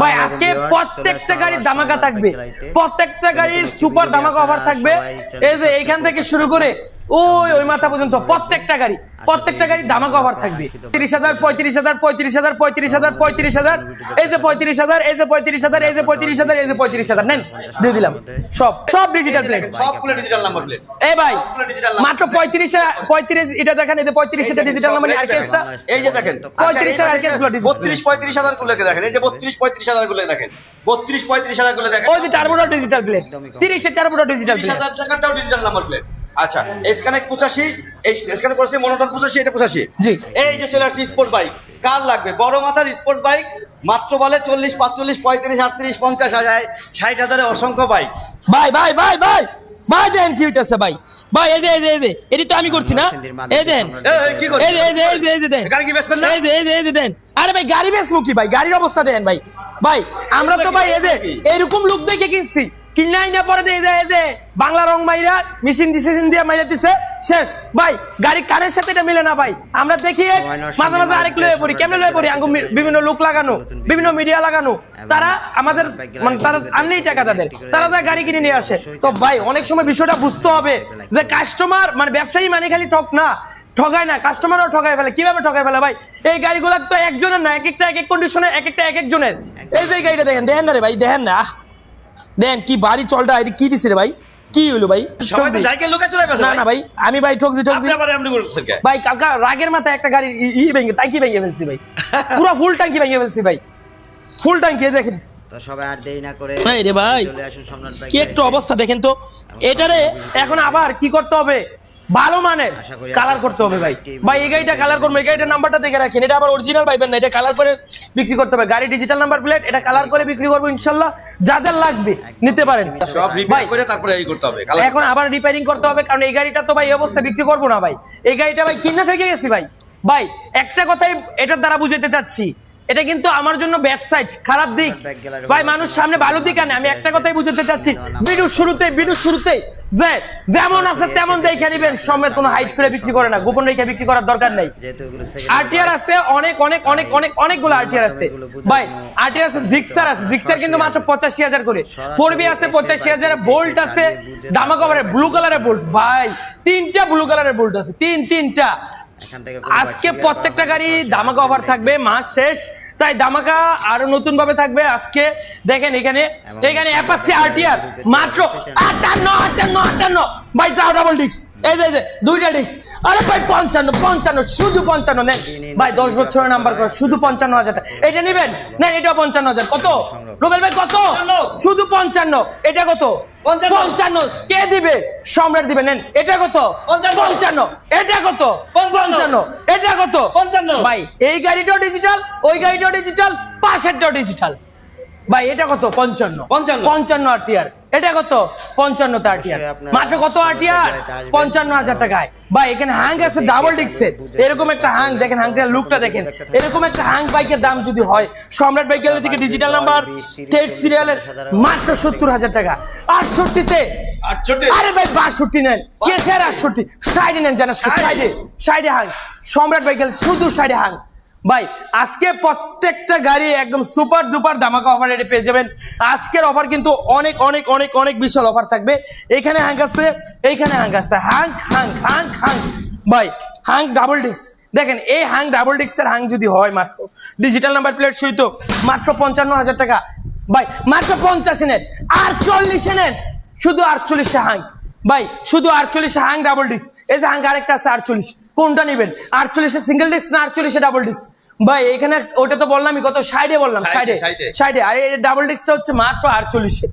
ভাই আজকে প্রত্যেকটা গাড়ির ধামাকা থাকবে। প্রত্যেকটা গাড়ির সুপার ধামাকা অফার থাকবে। এই যে এইখান থেকে শুরু করে ওই ওই মাথা পর্যন্ত প্রত্যেকটা গাড়ি প্রত্যেকটা গাড়ি দামা কভার থাকবে তিরিশ হাজার পঁয়ত্রিশ হাজার পঁয়ত্রিশ হাজার পঁয়ত্রিশ হাজার পঁয়ত্রিশ হাজার এই যে পঁয়ত্রিশ হাজার এই যে পঁয়ত্রিশ হাজার এই যে পঁয়ত্রিশ হাজার এই যে পঁয়ত্রিশ হাজার নেন দিয়ে দিলাম সব সব ডিজিটাল প্লেট সবগুলো ডিজিটাল নাম্বার প্লেট এই ভাই মাত্র পঁয়ত্রিশ পঁয়ত্রিশ এটা দেখেন এই যে পঁয়ত্রিশ এটা ডিজিটাল নাম্বার আর কেসটা এই যে দেখেন পঁয়ত্রিশ হাজারগুলো। বত্রিশ পঁয়ত্রিশ হাজার গুলোকে দেখেন এই যে বত্রিশ পঁয়ত্রিশ হাজারগুলো দেখেন বত্রিশ পঁয়ত্রিশ হাজারগুলো দেখেন ওই যে টার্বোটা ডিজিটাল প্লেট তিরিশের টার্বোটা ডিজিটাল প্লেট হাজার টাকাটাও ডিজিটাল নাম্বার প্লেট আচ্ছা এসকানেক পঁচাশি এই এসকানেক পড়ছে মনোটন পঁচাশি এটা পঁচাশি? জি। এই যে চলে আসছে স্পোর্ট বাইক কার লাগবে? বড় মাথার স্পোর্ট বাইক মাত্র বলে চল্লিশ পাঁচচল্লিশ পঁয়ত্রিশ আটত্রিশ পঞ্চাশ হাজার ষাট হাজারে অসংখ্য বাইক। ভাই ভাই ভাই ভাই ভাই দেন কি হইতাছে ভাই? ভাই এই যে এই যে এই যে এটি তো আমি করছি না। এই দেন। কি? এই যে এই যে এই যে এই যে দেন। গাড়ি কি? এই যে এই যে এই যে দেন। আরে ভাই গাড়ি বেচমু কি ভাই? গাড়ির অবস্থা দেন ভাই। ভাই আমরা তো ভাই এই যে এরকম লোক দেখে কিনছি। কিনাই না পরে এই যে এই যে বাংলা রং মাইরা মেশিন দিছে দিয়ে মাইরা দিছে শেষ। ভাই গাড়ি কানের সাথে এটা মিলে না ভাই। আমরা দেখি মাঝে মাঝে আরেক লয়ে পড়ি। কেমনে লয়ে পড়ি? আঙ্গু বিভিন্ন লোক লাগানো বিভিন্ন মিডিয়া লাগানো। তারা আমাদের মানে তারা আনলেই টাকা তাদের তারা যা গাড়ি কিনে নিয়ে আসে। তো ভাই অনেক সময় বিষয়টা বুঝতে হবে যে কাস্টমার মানে ব্যবসায়ী মানে খালি ঠক না। ঠগায় না কাস্টমারও ঠগায় ফেলে। কীভাবে ঠগায় ফেলে ভাই? এই গাড়িগুলো তো একজনের না এক একটা এক এক কন্ডিশনে এক একটা এক একজনের। এই যে গাড়িটা দেখেন দেখেন না রে ভাই দেখেন না। দেখেন কি বাড়ি চলটা এটা কি দিছে রে ভাই? কি হলো ভাই? না না ভাই আমি ভাই ঠকছি ভাই কালকা রাগের মাথায় একটা গাড়ি ই- ভেঙে টাঙ্কি ভেঙে ফেলছি ভাই। পুরো ফুল ট্যাঙ্কি ভেঙে ফেলছি ভাই। ফুল ট্যাঙ্কি দেখেন। তো সবাই আর দেরি না করে ভাই রে ভাই কি একটু অবস্থা দেখেন তো। এটারে এখন আবার কি করতে হবে? ভালো মানের কালার করতে হবে ভাই। ভাই এই গাড়িটা কালার করব এই গাড়িটার নাম্বারটা দেখে রাখেন। এটা আবার অরিজিনাল পাইবেন না এটা কালার করে বিক্রি করতে হবে। গাড়ি ডিজিটাল নাম্বার প্লেট এটা কালার করে বিক্রি করব ইনশাল্লাহ। যাদের লাগবে নিতে পারেন। সব ভাই রিপেয়ার করে তারপরে করতে হবে কালার এখন আবার রিপেয়ারিং করতে হবে কারণ এই গাড়িটা তো ভাই এই অবস্থা বিক্রি করব না ভাই। এই গাড়িটা ভাই কিনা ঠকে গেছি ভাই। ভাই একটা কথাই এটার দ্বারা বুঝাতে চাচ্ছি। এটা কিন্তু আমার জন্য ব্যাড সাইড খারাপ দিক। ভাই মানুষ সামনে ভালো দিক আনে। আমি একটা কথাই বুঝাতে চাচ্ছি। বিডুর শুরুতে বিডুর শুরুতে যে যেমন আছে তেমন দেখে নিবেন। সমেত কোনো হাইট করে বিক্রি করে না। গোপন রেখে বিক্রি করার দরকার নাই। আরটিআর আছে অনেক অনেক অনেক অনেক অনেকগুলো আরটিআর আছে। ভাই আরটিআর আছে জিক্সার আছে। জিক্সার কিন্তু মাত্র পঁচাশি হাজার করে। পড়বি আছে পঁচাশি হাজার বোল্ট আছে। দামা কভারের ব্লু কালারের বোল্ট ভাই তিনটা ব্লু কালারের বোল্ট আছে। তিন তিনটা। আজকে প্রত্যেকটা গাড়ি দামাকা অফার থাকবে মাস শেষ। তাই দামাকা আরও নতুন ভাবে থাকবে আজকে। দেখেন এখানে এখানে অ্যাপাচ্ছে আরটিআর মাত্র আটান্ন আটান্ন আটান্ন। ভাই যাও ডাবল ডিস্ক এই যে এই যে দুইটা ডিস্ক আরে ভাই পঞ্চান্ন পঞ্চান্ন শুধু পঞ্চান্ন নেন। ভাই দশ বছরের নাম্বার করে শুধু পঞ্চান্ন হাজার টাকা। এটা নেবেন? নেন। এটা পঞ্চান্ন হাজার। কত? রুবেল ভাই কত? শুধু পঞ্চান্ন। এটা কত? পঞ্চান্ন। পঞ্চান্ন। কে দিবে? সম্রাট দিবে নেন। এটা কত। পঞ্চান্ন। এটা কত? পঞ্চান্ন। এটা কত পঞ্চান্ন। ভাই এই গাড়িটাও ডিজিটাল ওই গাড়িটাও ডিজিটাল পাশেরটাও ডিজিটাল ভাই এটা কত? পঞ্চান্ন। পঞ্চান্ন। পঞ্চান্ন আরটিআর এটা কত? পঞ্চান্ন অবশ্যই আপনারা মাত্র কত আরটিআর আসবেন। পঞ্চান্ন হাজার টাকায়। ভাই এখানে হাং আছে ডাবল ডিস্কের এরকম একটা হাং দেখেন হাংটার লুকটা দেখেন। এরকম একটা হাং বাইকের দাম যদি হয় সম্রাট বাইকের থেকে ডিজিটাল নাম্বার তেইশ সিরিয়ালের মাত্র সত্তর হাজার টাকা। আটষট্টিতে আটষট্টি? আরে ভাই বাষট্টি নেন। কেসের আটষট্টি। সাইডে নেন জানাস সাইডে? সাইডে। হাং সম্রাট বাইকেল শুধু সাইডে হাং ভাই, আজকে প্রত্যেকটা গাড়ি একদম সুপার ডুপার ধামাকা অফার রেটে পেয়ে যাবেন। আজকের অফার কিন্তু অনেক অনেক অনেক অনেক বিশাল অফার থাকবে। এখানে হাং আছে, এইখানে হাং আছে। হাং হাং হাং হাং ভাই হাং ডাবল ডিস্ক দেখেন, এই হাং ডাবল ডিস্কের হাং যদি হয় মাত্র ডিজিটাল নাম্বার প্লেট সহিত মাত্র পঞ্চান্ন হাজার টাকা। ভাই, মাত্র পঞ্চাশে নেন আর চল্লিশে নেন শুধু আটচল্লিশে হাং ভাই, শুধু আটচল্লিশে হাং ডাবল ডিস্ক এই যে হাং আরেকটা আছে, আটচল্লিশ। কোনটা নেবেন? আটচল্লিশে সিঙ্গেল ডিস্ক না আটচল্লিশে ডাবল ডিস্ক ভাই এখানে ওটা তো বললামই কত? সাইডে বললাম সাইডে সাইডে আর এই ডাবল ডিস্কটা হচ্ছে মাত্র আটচল্লিশে।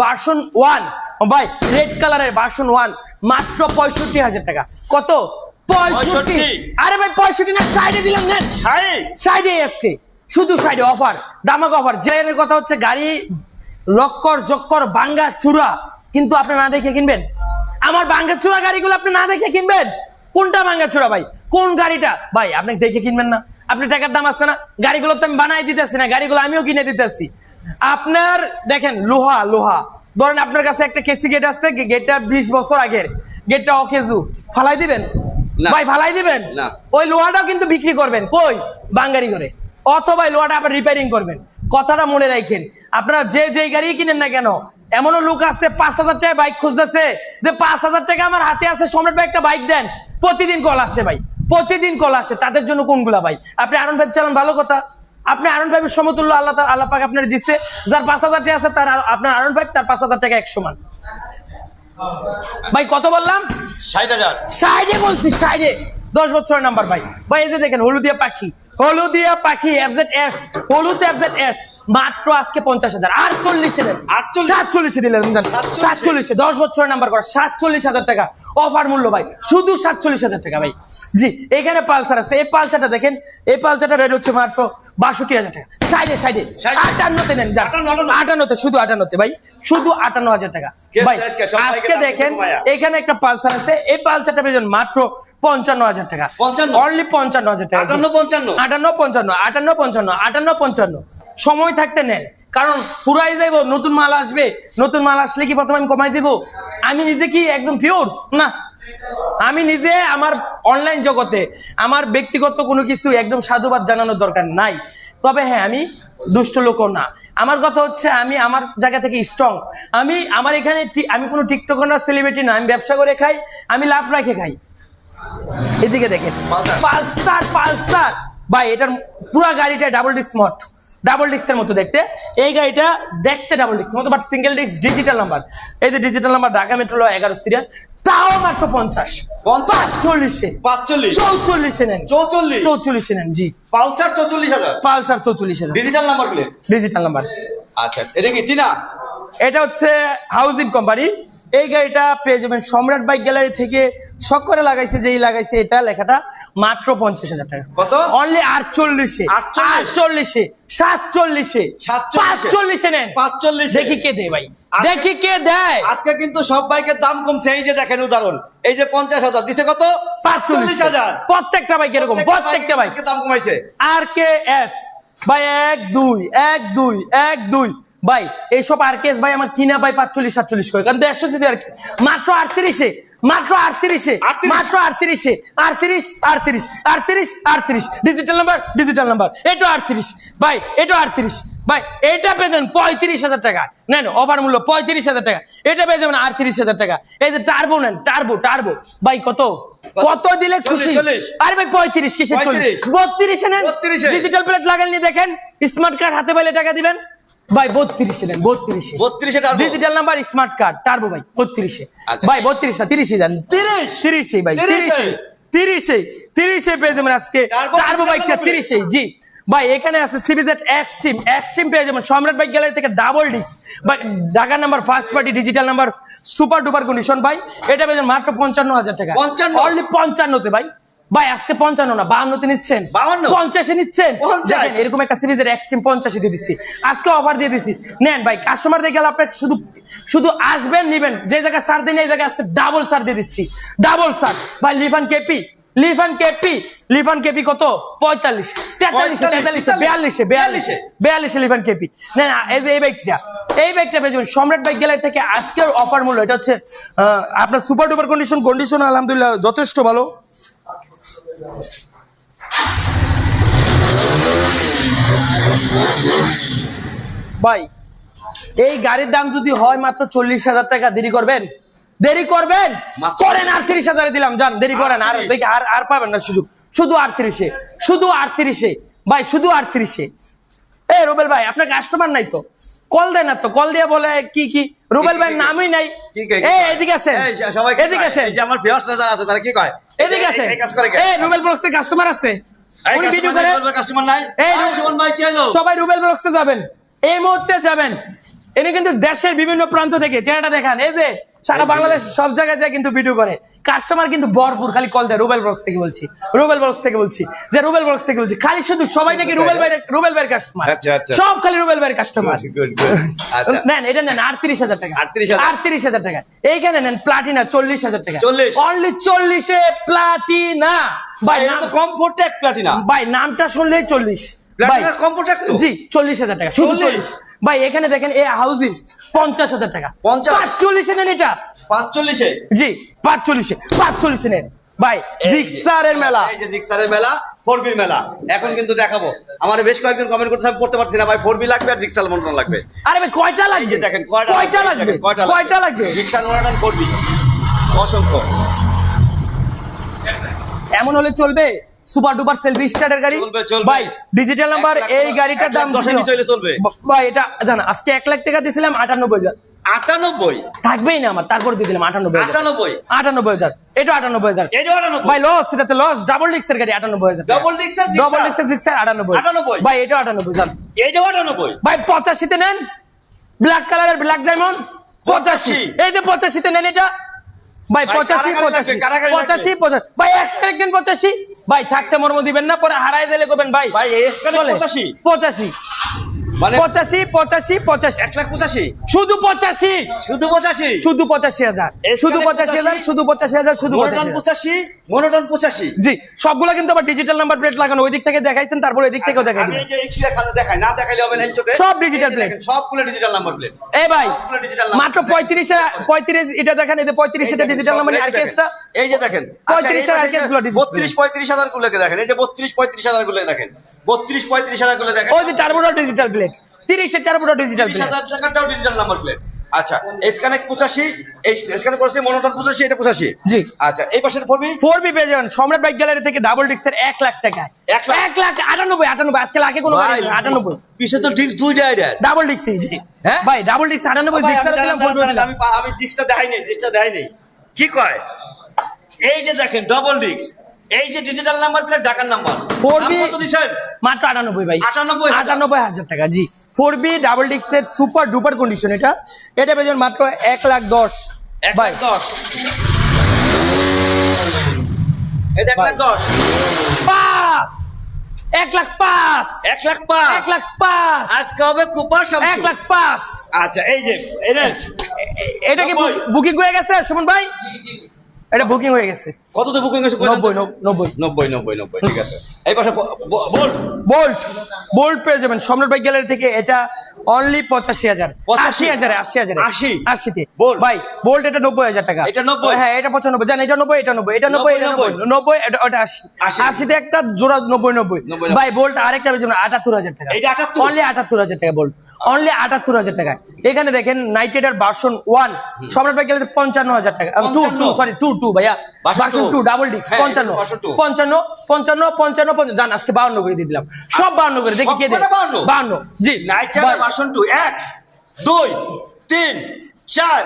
ভার্সন ওয়ান ভাই রেড কালারের ভার্সন ওয়ান মাত্র পঁয়ষট্টি হাজার টাকা। কত? পঁয়ষট্টি। 65 আরে ভাই পঁয়ষট্টি না সাইডে দিলাম নেন। সাইডে আজকে শুধু সাইডে অফার দামাক অফার জেনের কথা হচ্ছে গাড়ি লক্কর জক্কর বাঙ্গা চূড়া। কিন্তু আপনি না দেখে কিনবেন। আমার বাঙ্গা চূড়া গাড়িগুলো আপনি না দেখে কিনবেন। কোনটা বাঙ্গা চূড়া ভাই? কোন গাড়িটা? ভাই আপনি দেখে কিনবেন না। আপনি টাকার দাম আছে না। গাড়িগুলো তো আমি বানাই দিতেছি না গাড়িগুলো আমিও কিনে দিতেছি। আপনার দেখেন লোহা লোহা। ধরেন আপনার কাছে একটা কেসি গেট আছে গেটটা বিশ বছর আগের। গেটটা অকেজু। ফালাই দিবেন? ভাই ফালাই দিবেন? না। ওই লোহাটাও কিন্তু বিক্রি করবেন। কই? বাঙ্গারি করে। অথবা লোহাটা আবার রিপেয়ারিং করবেন। কথাটা মনে রাখেন। আপনারা যে যে গাড়ি কিনেন না কেন এমনও লোক আছে পাঁচ হাজার টাকা বাইক খুঁজতেছে যে পাঁচ হাজার টাকা আমার হাতে আছে সম্রাট ভাই একটা বাইক দেন। প্রতিদিন কল আসে ভাই প্রতিদিন কল আসে তাদের জন্য কোনগুলা ভাই? আপনি আরন ফাইভ চালান ভালো কথা। আপনি আরন ফাইভের সমতুল্য আল্লাহ তার আল্লাহ পাক আপনার দিচ্ছে যার পাঁচ হাজার টাকা আছে তার আপনার আরন ফাইভ তার পাঁচ হাজার টাকা এক সমান ভাই কত বললাম? ষাট হাজার। সাইডে বলছি সাইডে দশ বছরের নাম্বার ভাই। ভাই, এই যে দেখেন, হলুদিয়া পাখি। হলুদিয়া পাখি এফজেড এস হলুদ এফজেড এস মাত্র আজকে পঞ্চাশ হাজার আটচল্লিশে দেন? সাতচল্লিশে দিলেন সাতচল্লিশে। দশ বছরের নাম্বার করা সাতচল্লিশ হাজার টাকা। অফার মূল্য ভাই শুধু সাতচল্লিশ হাজার টাকা ভাই। জি এখানে পালসার আছে। এই পালসারটা দেখেন এই পালসারটা রেট হচ্ছে মাত্র বাষট্টি হাজার টাকা। সাইডে সাইডে? আটান্নতে নেন যান। আটান্নতে শুধু আটান্নতে ভাই। শুধু আটান্ন হাজার টাকা। ভাই আজকে দেখেন এখানে একটা পালসার আছে। এই পালসারটা পেয়েছেন মাত্র পঞ্চান্ন হাজার টাকা। 55? অনলি পঞ্চান্ন হাজার টাকা। আটান্ন পঞ্চান্ন। আটান্ন পঞ্চান্ন আটান্ন পঞ্চান্ন আটান্ন পঞ্চান্ন। সময় থাকতে নেন। কারণ ফুরাই যাইব নতুন মাল আসবে নতুন মাল আসলে কি প্রথমে আমি কমাই দিব? আমি নিজে কি একদম পিওর না। আমি নিজে আমার অনলাইন জগতে আমার ব্যক্তিগত কোনো কিছু একদম সাধুবাদ জানানোর দরকার নাই। তবে হ্যাঁ আমি দুষ্ট লোকও না। আমার কথা হচ্ছে আমি আমার জায়গা থেকে স্ট্রং আমি আমার এখানে আমি কোনো টিকটক না সেলিব্রিটি না। আমি ব্যবসা করে খাই আমি লাভ রাখে খাই। এদিকে দেখেন পালসার। পালসার। ভাই এটার পুরো গাড়িটা ডাবল ডিস্ক মট ডাবল ডিস্কের মতো দেখতে। এই গাড়িটা দেখতে ডাবল ডিস্ক মতো but single disc digital number এই যে ডিজিটাল নাম্বার ঢাকা মেট্রো এগারো সিরিয়াল তাও মাত্র পঞ্চাশ। পঞ্চাশ? চল্লিশে পাঁচচল্লিশ? চৌচল্লিশে নেন। চৌচল্লিশ? চৌচল্লিশে নেন জি। পালসার চৌচল্লিশ হাজার? পালসার চৌচল্লিশ নেন। Digital number plate digital number আচ্ছা এটা কি টিনা? এটা হচ্ছে হাউজিং কোম্পানি। এই গাড়িটা পেয়ে যাবেন সম্রাট বাইক গ্যালারি থেকে। করে লাগাইছে যেই লাগাইছে এটা লেখাটা। মাত্র পঞ্চাশ হাজার টাকা। কত? অনলি আটচল্লিশে। আটচল্লিশে? সাতচল্লিশে? পাঁচচল্লিশে নেন। পাঁচচল্লিশে? দেখি কে দেয় ভাই। দেখি কে দেয়। আজকে কিন্তু সব বাইকের দাম কমছে। এই যে দেখেন উদাহরণ। এই যে পঞ্চাশ হাজার। দিছে কত? পাঁচচল্লিশ হাজার। প্রত্যেকটা বাইক এরকম প্রত্যেকটা বাইক দাম কমাইছে। আর কে এস? ভাই এক দুই এক দুই এক দুই। ভাই এইসব আর কে এস ভাই আমার কিনা ভাই পাঁচচল্লিশ সাতচল্লিশ করে কারণ দেড়শো সিসি আর কি। মাত্র আটত্রিশে মাত্র আটত্রিশে মাত্র আটত্রিশে আটত্রিশ আটত্রিশ আটত্রিশ আটত্রিশ। ডিজিটাল নাম্বার ডিজিটাল নাম্বার এটা আটত্রিশ। ভাই এটা আটত্রিশ। ভাই এটা পেয়ে যাবেন পঁয়ত্রিশ হাজার টাকা। নেন অফার মূল্য পঁয়ত্রিশ হাজার টাকা। এটা পেয়ে যাবেন আটত্রিশ হাজার টাকা। এই যে টার্বো নেন টার্বো টার্বো ভাই কত? কত? দিলে খুশি। আরে ভাই পঁয়ত্রিশ কিসে চল্লিশ? বত্রিশে নেন। ডিজিটাল প্লেট লাগাননি দেখেন। স্মার্ট কার্ড হাতে পাইলে টাকা দিবেন। ভাই বত্রিশে নেন বত্রিশে। বত্রিশে digital number smart card turbo ভাই? বত্রিশে। আচ্ছা। ভাই বত্রিশ না তিরিশে যান তিরিশ? তিরিশে ভাই তিরিশে? তিরিশে। তিরিশে পেয়ে যাবেন আজকে। টার্বো বাইকটা তিরিশে জি। ভাই এখানে আছে সিবিজেড এক্সট্রিম এক্সট্রিম পেয়ে যাবেন। সম্রাট বাইক গ্যালারি থেকে ডাবল ডি ভাই Dhaka number first party digital number super duper condition ভাই। এটা পেয়ে যাবেন মাত্র পঞ্চান্ন হাজার টাকা। 55? অনলি পঞ্চান্নতে ভাই। ভাই আজকে পঞ্চান্ন না বাহান্নতে নিচ্ছেন। 52? পঞ্চাশে নিচ্ছেন। 50? এরকম একটা সিরিজের এক্সট্রিম পঞ্চাশে দিয়ে দিচ্ছি আজকে অফার দিয়ে দিচ্ছি নেন ভাই কাস্টমার দেখে গেলে আপনি শুধু শুধু আসবেন নিবেন। যে জায়গায় সার দিন এই জায়গায় আজকে ডাবল সার দিয়ে দিচ্ছি। ডাবল সার ভাই Lifan KP Lifan KP Lifan KP কত? পঁয়তাল্লিশ। তেতাল্লিশে তেতাল্লিশে বিয়াল্লিশে বিয়াল্লিশে বিয়াল্লিশে লিফান কেপি। না না এই যে এই বাইকটা। এই বাইকটা পেয়ে সম্রাট বাইক গ্যালারি থেকে আজকের অফার মূল্য এটা হচ্ছে আপনার সুপার ডুপার কন্ডিশন কন্ডিশন আলহামদুলিল্লাহ যথেষ্ট ভালো। ভাই এই গাড়ির দাম যদি হয় মাত্র চল্লিশ হাজার টাকা দেরি করবেন? দেরি করবেন? করেন আটত্রিশ হাজারে দিলাম যান দেরি করেন আর দেখি আর আর পাবেন না সুযোগ। শুধু আটত্রিশে শুধু আটত্রিশে। ভাই শুধু আটত্রিশে। এ রুবেল ভাই আপনার কাস্টমার নাই তো? কল দেন না তো কল দিয়ে বলে কি কি? রুবেল ভাই নামই নাই? এদিকে সবাই এদিকে যে আমার ভিউয়ার্সরা যারা আছে তারা কি কয়? এদিকে এই- আসেন। এই কাজ করে কে? এ কাস্টমার আছে। উনি ভিডিও করে কাস্টমার নাই। এই রুবেল- ভাই কি হলো? সবাই রুবেল ব্লগসে যাবেন। এই মুহূর্তে যাবেন। ইনি কিন্তু দেশের বিভিন্ন প্রান্ত থেকে চেহারাটা দেখান। এই যে সারা বাংলাদেশ সব জায়গায় যায় কিন্তু ভিডিও করে। কাস্টমার কিন্তু ভরপুর খালি কল দেয় রুবেল ব্লগস থেকে বলছি। রুবেল ব্লগস থেকে বলছি। যে রুবেল ব্লগস থেকে বলছি খালি শুধু সবাই নাকি রুবেল ভাই রুবেল ভাইয়ের কাস্টমার আচ্ছা, আচ্ছা। সব খালি রুবেল ভাইয়ের কাস্টমার. আচ্ছা। নেন এটা নেন আটত্রিশ হাজার টাকা। 38,000 আটত্রিশ হাজার টাকা। এইখানে নেন প্লাটিনা চল্লিশ হাজার টাকা। 40 অনলি চল্লিশে প্লাটিনা ভাই এটা নাম তো কমফোর্টেক প্লাটিনা ভাই নামটা শুনলেই চল্লিশ। জি চল্লিশ হাজার টাকা শুধু 40 চল্লিশ। ভাই এখানে দেখেন এ হাউজিং পঞ্চাশ হাজার টাকা। 50? পাঁচচল্লিশে নেন এটা। পাঁচচল্লিশে? জি পাঁচচল্লিশে পাঁচচল্লিশে নেন। ভাই জিক্সারের মেলা। এই যে জিক্সারের মেলা ফোর বির মেলা। এখন কিন্তু দেখাবো। আমার বেশ কয়েকজন কমেন্ট করতে পড়তে পারছি না। ভাই ফোর বি লাগবে আর রিক্সাল মন্ডল লাগবে? আরে ভাই কয়টা লাগবে? দেখেন কয়টা কয়টা লাগবে, কয়টা লাগবে? রিক্সাল মন্ডল ফোর বি অসংখ্য। এমন হলে চলবে? সুপার ডুপার সেলফি স্টার্টের গাড়ি। ভাই ডিজিটাল নাম্বার এই গাড়িটার দাম চলবে। ভাই এটা জানা আজকে এক লাখ টাকা দিয়েছিলাম আটানব্বই হাজার। আটানব্বই? থাকবেই না আমার তারপর দিয়ে দিলাম আটানব্বই আটানব্বই? আটানব্বই হাজার। এটা আটানব্বই হাজার। আটানব্বই? ভাই লস এটা লস ডাবল ডিক্সের গাড়ি আটানব্বই হাজার? ডবল ডিক্সের ডিক্সের আটানব্বই। 98 ভাই এটা আটানব্বই হাজার। এইটাও আটানব্বই? ভাই পঁচাশিতে নেন। ব্ল্যাক কালারের ব্ল্যাক ডায়মন্ড পঁচাশি। 85 এই যে পঁচাশিতে নেন এটা। ভাই পঁচাশি পঁচাশি। পঁচাশি। পঁচাশি। ভাই এক সেকেন্ড পঁচাশি। ভাই থাকতে মর্ম দিবেন না পরে হারাই দিলে করবেন ভাই? ভাই। 85 পঁচাশি। মানে পঁচাশি পঁচাশি পঁচাশি। এক লাখ পঁচাশি। শুধু পঁচাশি। শুধু পঁচাশি? শুধু পঁচাশি হাজার। শুধু পঁচাশি হাজার শুধু পঁচাশি হাজার শুধু পঁচাশি? মনোটন হাজার। পঁচাশি। মনোটন পঁচাশি জি সবগুলো কিন্তু আবার ডিজিটাল নাম্বার প্লেট লাগানো ওই দিক থেকে দেখাইছেন তারপর ওই দিক থেকেও দেখাই দিবেন এই যে এক্সি দেখালে দেখাই না দেখাইলে হবে না এই সব digital এই যে plate। দেখেন, সবগুলো ডিজিটাল নাম্বার প্লেট এই ভাই মাত্র এটা দেখেন এই যে পঁয়ত্রিশে ডিজিটাল নাম্বার এই যে দেখেন 35 আর কেসগুলো digital বত্রিশ পঁয়ত্রিশ হাজারগুলো দেখেন এই যে বত্রিশ পঁয়ত্রিশ হাজারগুলো দেখেন বত্রিশ পঁয়ত্রিশ হাজারগুলো দেখেন। ওই যে টার্বোটা ডিজিটাল প্লেট তিরিশে টার্বোটা ডিজিটাল প্লেট টাকাটাও ডিজিটাল নাম্বার প্লেট আচ্ছা এসকানেক্ট পঁচাশি এই এসকানেক্ট পড়ছে মনোটন পঁচাশি এটা পঁচাশি? জি। আচ্ছা এই পড়বি ফোর বি? পেয়ে যাবেন সম্রাট বাইক গ্যালারি থেকে ডাবল ডিস্কের এক লাখ টাকা। এক লাখ? এক লাখ আটানব্বই আটানব্বই আজকে লাখে কোনো গাড়ি নেই, আটানব্বই। পিছে তো ঠিক দুইটা আইডিয়া ডাবল ডিস্ক জি। হ্যাঁ? ভাই ডাবল ডিস্ক আটানব্বই ভাই, ডিস্ক আমি আমি আমি ডিস্কটা দেখাই নেই ডিস্কটা দেখাই নেই কি কয়? এই যে দেখেন ডবল ডিস্ক এই যে ডিজিটাল নাম্বার প্লেট ঢাকার নাম্বার 4B কত দিছেন মাত্র আটানব্বই ভাই। 98 হাজার। আটানব্বই হাজার টাকা জি। ফোর বি ডাবল ডিস্কের সুপার ডুপার কন্ডিশন এটা। এটা পেয়ে যাবেন মাত্র এক লাখ দশ। এক ভাই লাখ দশ। এটা এক লাখ দশ। পাঁচ। এক লাখ পাঁচ। এক লাখ পাঁচ। এক লাখ পাঁচ। আজকে হবে কুপার এক লাখ পাঁচ। আচ্ছা এই যে এটা কি। বুকিং হয়ে গেছে সুমন ভাই? এটা বুকিং হয়ে গেছে। কত তো বুকিং হয়েছে নব্বই নব্বই। নব্বই নব্বই নব্বই ঠিক আছে। এই পাশে ব- ব- বোল্ট। বোল্ট পেয়ে যাবেন সম্রাট বাইক গ্যালারি থেকে। এটা অনলি পঁচাশি হাজার। পঁচাশি? আশি হাজারে আশি হাজারে। আশি? আশিতে। ভাই বোল্ট এটা নব্বই হাজার টাকা। এটা 90? হ্যাঁ এটা পঁচানব্বই। জান এটা নব্বই এটা নব্বই এটা নব্বই এটা নব্বই, নব্বই। নব্বই এটা ওটা আশি। আশি। আশিতে একটা জোড়া নব্বই নব্বই। নব্বই, ভাই বোল্ট আরেকটা পেয়ে যাবেন আটাত্তর হাজার টাকা। 78? অনলি আটাত্তর হাজার টাকা বোল্ট। অনলি আটাত্তর হাজার টাকা। এখানে দেখেন নাইটেডার version one Samrat bike gallery পঞ্চান্ন হাজার টাকা। Two two sorry two two ভাইয়া। Version টু ডাবল হ্যাঁ, পঞ্চান্ন পঞ্চান্ন পঞ্চান্ন পঞ্চান্ন জান আজকে বাউন্ন করে দিয়ে দিলাম। সব বাউন্ন করে দেখি কে দেয় সবকটা 52? বাউন্ন। জি। নাইট বাসন টু এক দুই তিন চার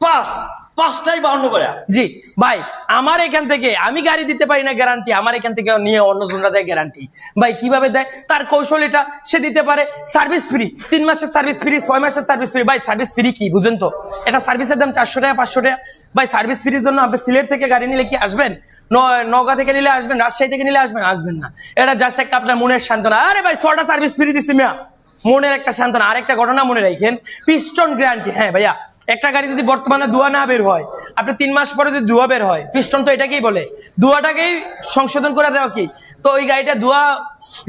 পাঁচ পাঁচটাই বাউন্ন করে। জি, ভাই, আমার এখান থেকে আমি গাড়ি দিতে পারি না গ্যারান্টি আমার এখান থেকে নিয়ে অন্য জনরা দেয় গ্যারান্টি ভাই, কীভাবে দেয়? তার কৌশল এটা, সে দিতে পারে সার্ভিস ফ্রি তিন মাসের সার্ভিস ফ্রি ছয় মাসের সার্ভিস ফ্রি ভাই সার্ভিস ফ্রি কি, বুঝেন তো? এটা সার্ভিসের দাম চারশো টাকা, পাঁচশো টাকা। ভাই সার্ভিস ফ্রির জন্য আপনি সিলেট থেকে গাড়ি নিলে কি আসবেন? ন- নওগাঁ থেকে নিলে আসবেন, রাজশাহী থেকে নিলে আসবেন? আসবেন না। এটা জাস্ট একটা আপনার মনের সান্ত্বনা। আরে ভাই ছটা সার্ভিস ফ্রি দিছি মিয়া। মনের একটা সান্ত্বনা। আরেকটা ঘটনা মনে রাখেন পিস্টন গ্যারান্টি হ্যাঁ ভাইয়া। একটা গাড়ি যদি বর্তমানে দুয়া না বের হয়, আপনি তিন মাস পরে যদি দুয়া বের হয় পিস্টন তো এটাকেই বলে। দুয়াটাকেই সংশোধন করে দেওয়া কি? তো ওই গাড়িটা দুয়া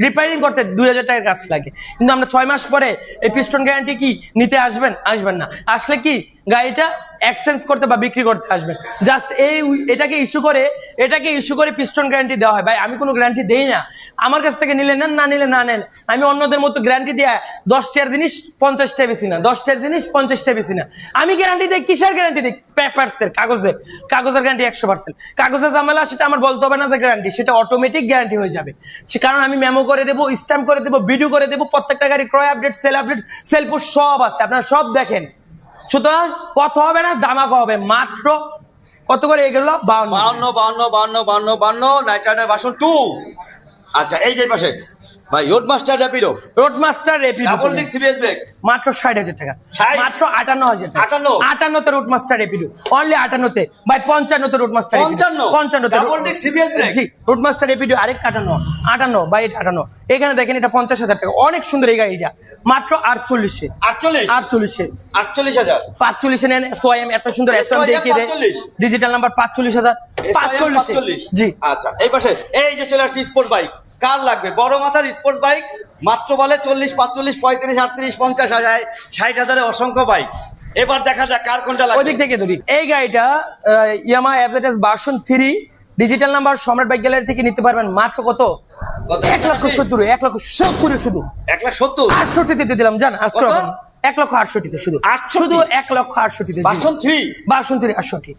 রিপেয়ারিং করতে দুই হাজার টাকার কাজ লাগে। কিন্তু আমরা ছয় মাস পরে এই পিস্টন গ্যারান্টি কি নিতে আসবেন? আসবেন না। আসলে কি গাড়িটা এক্সচেঞ্জ করতে বা বিক্রি করতে আসবেন। জাস্ট এই এটাকে ইস্যু করে, এটাকে ইস্যু করে পিস্টন গ্যারান্টি দেওয়া হয়। ভাই, আমি কোনো গ্যারান্টি দেই না। আমার কাছ থেকে নিলে নেন, না নিলে না নেন। আমি অন্যদের মতো গ্যারান্টি দেয়া দশটার জিনিস পঞ্চাশটা বেশি না। দশটার জিনিস পঞ্চাশটা বেশি না। আমি গ্যারান্টি দিই, কিসের গ্যারান্টি দিই? পেপারসের কাগজের। কাগজের গ্যারান্টি একশো পার্সেন্ট কাগজের ঝামেলা, সেটা আমার বলতে হবে না যে গ্যারান্টি সেটা অটোমেটিক গ্যারান্টি হয়ে যাবে। কারণ আমি মেমো করে দেবো স্ট্যাম্প করে দেবো ভিডিও করে দেবো, প্রত্যেকটা গাড়ি ক্রয় আপডেট সেল আপডেট সেলফো সব আছে, আপনারা সব দেখেন। সুতরাং কত হবে না দামাকা হবে, মাত্র কত করে এগুলো? বাউন্ন। বাউন্ন বাউন্ন বাউন্ন বাউন্ন বাউন্ন নাইট রাইডার ভার্সন টু আচ্ছা এই যে পাশে। ভাই road master Rapido road master রেপি double disc CBS brake মাত্র ষাট হাজার টাকা। মাত্র আটান্ন হাজার টাকা। 58? আটান্নতে রুট মাস্টার এপিডু অনলি আটান্নতে। ভাই পঞ্চান্নতে রুট মাস্টার 55? পঞ্চান্নতে Double disc CBS brake? জি মাস্টার এপিডু আরেক আটান্ন। আটান্ন বাই আটান্ন। এখানে দেখেন এটা পঞ্চাশ হাজার টাকা। অনেক সুন্দর এই গাড়িটা। মাত্র আটচল্লিশে। আটচল্লিশ? আটচল্লিশে। আটচল্লিশ হাজার। পাঁচচল্লিশে নেন সোয়াইম এত সুন্দর এসএম দেখিয়ে দেয়। ডিজিটাল নাম্বার পাঁচচল্লিশ হাজার। পাঁচচল্লিশে। জি। আচ্ছা এই পাশে এই যে চলে আসছে স্পোর্ট বাইক কার লাগবে? বড় মাথার স্পোর্ট বাইক মাত্র বলে চল্লিশ পাঁচচল্লিশ পঁয়ত্রিশ আটত্রিশ পঞ্চাশ হাজার ষাট হাজারে অসংখ্য বাইক এবার দেখা যাক কার কোনটা লাগবে। দিক থেকে ধরি। এই গাড়িটা Yamaha FZS version three digital number Samrat bike gallery থেকে নিতে পারবেন মাত্র কত? এক লক্ষ সত্তর এক লক্ষ সত্তরে শুধু। এক লাখ সত্তর? আটষট্টিতে দিয়ে দিলাম জান আজকে এক লক্ষ আটষট্টিতে শুধু। 68? শুধু এক লক্ষ আটষট্টিতে বাসন থ্রি বাসন্তী আটষট্টি।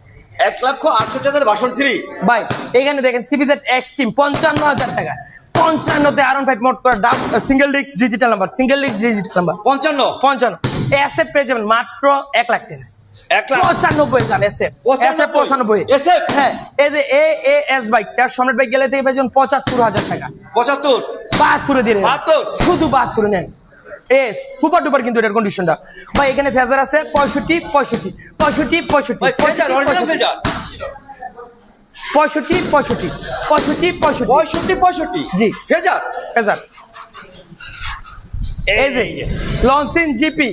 এক লক্ষ আটষট্টি হাজার বাসন থ্রি ভাই এখানে দেখেন সিবিজেড এক্সট্রিম পঞ্চান্ন হাজার টাকা। পঞ্চান্নতে আরন ফাইভ মোট করা ডাব single disc digital number single disc digital number পঞ্চান্ন? পঞ্চান্ন। এসএফ পেয়ে যাবেন মাত্র এক লাখ টাকা। পঁচাত্তর হাজার টাকা। পঁচাত্তর? বাহাত্তরে দিয়ে দেন। 72? শুধু বাহাত্তরে নেন। এ সুপার ডুপার কিন্তু এটার কন্ডিশনটা ভাই এখানে ফেজার আছে পঁয়ষট্টি পঁয়ষট্টি পঁয়ষট্টি পঁয়ষট্টি। পঁয়ষট্টি পঁয়ষট্টি পঁয়ষট্টি পঁয়ষট্টি। পঁয়ষট্টি পঁয়ষট্টি? জি। ফেজার? ফেজার। এই যে লঞ্চিন GP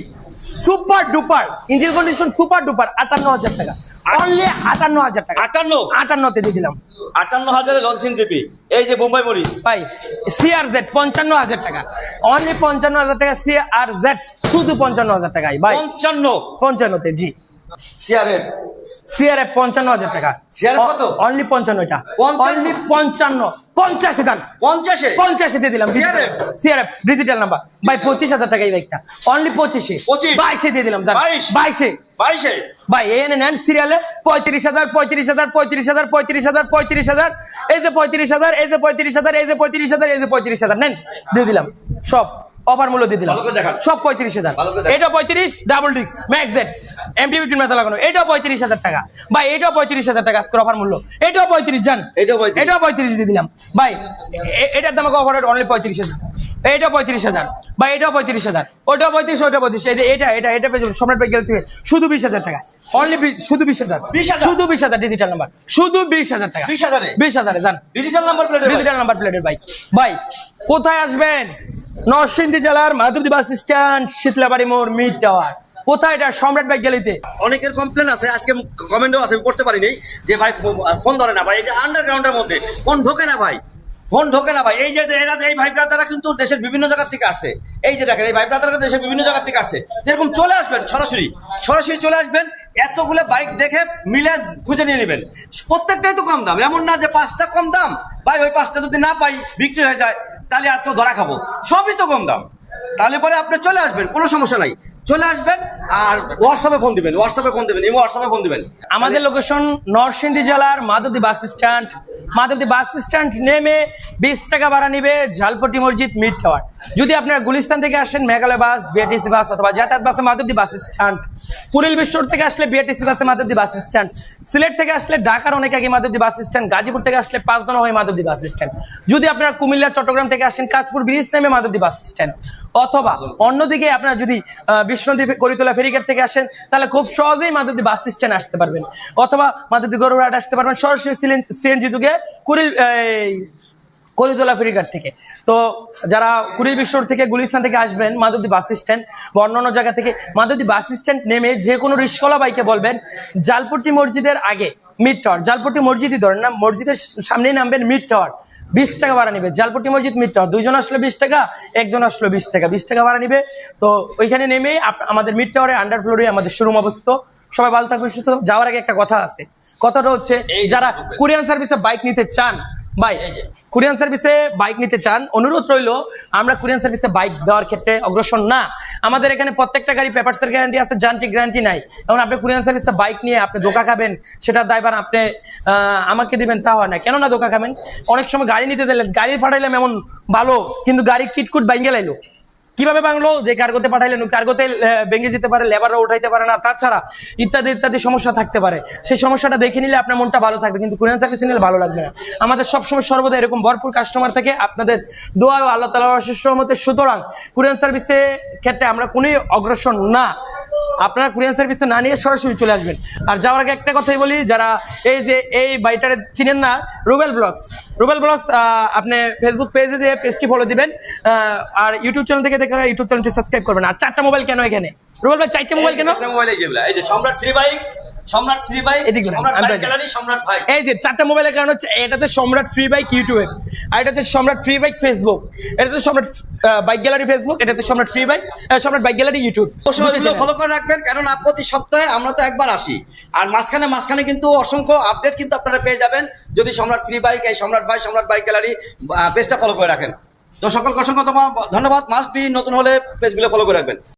super duper engine condition super duper আটান্ন হাজার টাকা। অনলি আটান্ন হাজার টাকা। আটান্ন? আটান্নতে দিয়ে দিলাম। আটান্ন হাজারে লঞ্চিং জিপি। এই যে বোম্বাই মরিচ। ভাই সিআর জেড পঞ্চান্ন হাজার টাকা। অনলি পঞ্চান্ন হাজার টাকা সিআর জেড শুধু পঞ্চান্ন হাজার টাকাই ভাই। পঞ্চান্ন? পঞ্চান্নতে জি। সিআরএফ সিআরএফ পঞ্চান্ন হাজার টাকা। CRF কত? অনলি পঞ্চান্ন? অনলি পঞ্চান্ন? পঞ্চাশে দান পঞ্চাশে? পঞ্চাশে দিয়ে দিলাম। CRF? সিআরএফ ডিজিটাল নাম্বার ভাই পঁচিশ হাজার টাকা এই বাইকটা অনলি পঁচিশে। 25? বাইশে দিয়ে দিলাম বাইশে? বাইশে। ভাই এনে নেন সিরিয়ালে পঁয়ত্রিশ হাজার পঁয়ত্রিশ হাজার পঁয়ত্রিশ হাজার পঁয়ত্রিশ হাজার পঁয়ত্রিশ হাজার। এই যে পঁয়ত্রিশ হাজার এই যে পঁয়ত্রিশ হাজার এই যে পঁয়ত্রিশ হাজার এই যে পঁয়ত্রিশ হাজার। নেন দিয়ে দিলাম। সব। অফার মূল্য দিয়ে দিলাম। সব পঁয়ত্রিশ হাজার। এটা পঁয়ত্রিশ double disc max Z MT fifteen মেথা লাগানো। এটাও পঁয়ত্রিশ হাজার টাকা। ভাই এটাও পঁয়ত্রিশ হাজার টাকা আজকের অফার মূল্য। এটাও পঁয়ত্রিশ জান। এটাও 35 পঁয়ত্রিশ দিয়ে দিলাম। ভাই এটার দাম অফার অনলি পঁয়ত্রিশ হাজার। এইটাও পঁয়ত্রিশ হাজার। বা এটাও পঁয়ত্রিশ হাজার। ওটাও পঁয়ত্রিশ ওটা পঁয়ত্রিশ। এই যে এটা এটা এটা পেয়ে যাবেন। সম্রাট বাইক থেকে শুধু বিশ হাজার টাকা। অনলি শুধু বিশ হাজার। 20,000? শুধু বিশ হাজার ডিজিটাল নাম্বার শুধু বিশ হাজার টাকা। 20,000 এ? বিশ হাজারে যান digital number plate digital number প্লেটের বাইক ভাই কোথায় আসবেন? নরসিংদী জেলার মাধবদী বাস স্ট্যান্ড, শীতলাবাড়ি মোড় মিড টাওয়ার কোথায় এটা? সম্রাট বাইক গেলিতে। অনেকের কমপ্লেন আছে, আজকে কমেন্টও আছে, আমি পড়তে পারিনি, যে ভাই ফোন ধরে না ভাই। এটা আন্ডারগ্রাউন্ডের মধ্যে ফোন ঢোকে না ভাই ফোন ঢোকে না ভাই। এই যে এরা, এই ভাই ব্রাদাররা কিন্তু দেশের বিভিন্ন জায়গা থেকে আসে। এই যে দেখেন, এই ভাই ব্রাদাররা দেশের বিভিন্ন জায়গা থেকে আসে। এরকম চলে আসবেন, সরাসরি সরাসরি চলে আসবেন, এতগুলো বাইক দেখে মিলে খুঁজে নিয়ে নেবেন। প্রত্যেকটাই তো কম দাম, এমন না যে পাঁচটা কম দাম। ভাই, ওই পাঁচটা যদি না পাই, বিক্রি হয়ে যায়। তাহলে আর তো ধরা খাব। সবই তো কম দাম। তাহলে পরে আপনি চলে আসবেন, কোনো সমস্যা নাই। চলে আসবেন আর হোয়াটসঅ্যাপে ফোন দিবেন হোয়াটসঅ্যাপে ফোন দিবেন ইমো হোয়াটসঅ্যাপে ফোন দিবেন। আমাদের লোকেশন নরসিংদী জেলার Madhabdi bus stand Madhabdi bus stand নেমে বিশ টাকা ভাড়া নিবে ঝালপটি মসজিদ মিড টাওয়ার যদি আপনারা গুলিস্তান থেকে আসেন মেঘালয় বাস বিআরটিসি বাস অথবা যাতায়াত বাসে মাধবদী বাস স্ট্যান্ড কুড়িল বিশ্বর থেকে আসলে বিআরটিসি বাসে মাধবদী বাস স্ট্যান্ড সিলেট থেকে আসলে ঢাকার অনেক আগে মাধবদী বাস স্ট্যান্ড গাজীপুর থেকে আসলে পাঁচদনা হয় মাধবদী বাস স্ট্যান্ড যদি আপনারা কুমিল্লা চট্টগ্রাম থেকে আসেন কাজপুর ব্রিজ নেমে মাধবদী বাস স্ট্যান্ড অথবা অন্যদিকে আপনারা যদি বিষ্ণুদ্বীপ করিতলা ফেরিঘাট থেকে আসেন, তাহলে খুব সহজেই মাধবদী বাস স্ট্যান্ড আসতে পারবেন। অথবা মাধবদী গরুরহাট আসতে পারবেন। সরাসরি সিএনজি যুগে কুড়িল এই, করিতলা ফেরিঘাট থেকে। তো যারা কুড়িল বিশ্বর থেকে গুলিস্তান থেকে আসবেন মাধবদী বাস স্ট্যান্ড বা অন্যান্য জায়গা থেকে মাধবদী বাস স্ট্যান্ড নেমে যে কোনো রিস্কলা বাইকে বলবেন জালপট্টি মসজিদের আগে মিড টাওয়ার জালপট্টি মসজিদই ধরেন না মসজিদের সামনেই নামবেন মিড টাওয়ার বিশ টাকা ভাড়া নিবে। জালপট্টি মসজিদ মিড টাওয়ার দুইজন আসলে বিশ টাকা একজন আসলো বিশ টাকা বিশ টাকা ভাড়া নিবে। তো ওইখানে নেমেই আমাদের মিড টাওয়ারে আন্ডার ফ্লোরে আমাদের শোরুম অবস্থিত। সবাই ভালো থাকবেন সুস্থ যাওয়ার আগে একটা কথা আছে। কথাটা হচ্ছে যারা কোরিয়ান সার্ভিসে বাইক নিতে চান ভাই কোরিয়ান সার্ভিসে বাইক নিতে চান, অনুরোধ রইল, আমরা কোরিয়ান সার্ভিসে বাইক দেওয়ার ক্ষেত্রে অগ্রসর না। আমাদের এখানে প্রত্যেকটা গাড়ি পেপারসের গ্যারান্টি আছে যান্ত্রিক গ্যারান্টি নাই। এখন আপনি কোরিয়ান সার্ভিসে বাইক নিয়ে আপনি ধোকা খাবেন, সেটা দায়বার আপনি আমাকে দিবেন, তা হয় না। কেন না ধোকা খাবেন? অনেক সময় গাড়ি নিতে দিলেন গাড়ি ফাটাইলাম এমন ভালো, কিন্তু গাড়ি কিটকুট বাইঙ্গে লাইলো। কীভাবে বাংলো? যে কার্গোতে পাঠাইলেন কার্গোতে ভেঙে যেতে পারে, লেবাররা উঠাইতে পারে না, তাছাড়া ইত্যাদি ইত্যাদি সমস্যা থাকতে পারে। সেই সমস্যাটা দেখে নিলে আপনার মনটা ভালো থাকবে, কিন্তু কোরিয়ান সার্ভিস নিলে ভালো লাগবে না। আমাদের সবসময় সর্বদা এরকম ভরপুর কাস্টমার থাকে, আপনাদের দোয়া ও আল্লাহ তালার অশেষ মতে সুতরাং কোরিয়ান সার্ভিসে ক্ষেত্রে আমরা কোনোই অগ্রসর না। আপনারা কোরিয়ান সার্ভিসে না নিয়ে সরাসরি চলে আসবেন। আর যাওয়ার আগে একটা কথাই বলি, যারা এই যে, এই বাইটারে চিনেন না, রুবেল ব্লগস। রুবেল ব্লগস আপনি ফেসবুক পেজে যে পেজটি ফলো দিবেন আর ইউটিউব চ্যানেল থেকে ইউটিউব চ্যানেলটি সাবস্ক্রাইব করবেন। আর চারটা মোবাইল কেন এখানে? রুবেল ভাই চারটা মোবাইল কেন? একটা মোবাইল এই এই যে Samrat free bike Samrat free ভাই এদিকে সম্রাট বাইক গ্যালারি সম্রাট ভাই এই যে চারটা মোবাইলের কারণ হচ্ছে এটাতে সম্রাট ফ্রি বাইক ইউটিউব আর এটাতে সম্রাট ফ্রি বাইক ফেসবুক এটাতে সম্রাট বাইক গ্যালারি ফেসবুক এটাতে Samrat free bike Samrat bike gallery YouTube follow করে রাখবেন কারণ প্রতি সপ্তাহে আমরা তো একবার আসি। আর মাঝখানে মাঝখানে কিন্তু অসংখ্য আপডেট কিন্তু আপনারা পেয়ে যাবেন যদি সম্রাট ফ্রি বাইক এই সম্রাট ভাই সম্রাট বাইক গ্যালারি পেজটা ফলো করে রাখেন। তো সকলকে অসংখ্য তোমার ধন্যবাদ। মাস্ট বি নতুন হলে পেজগুলো ফলো করে রাখবেন।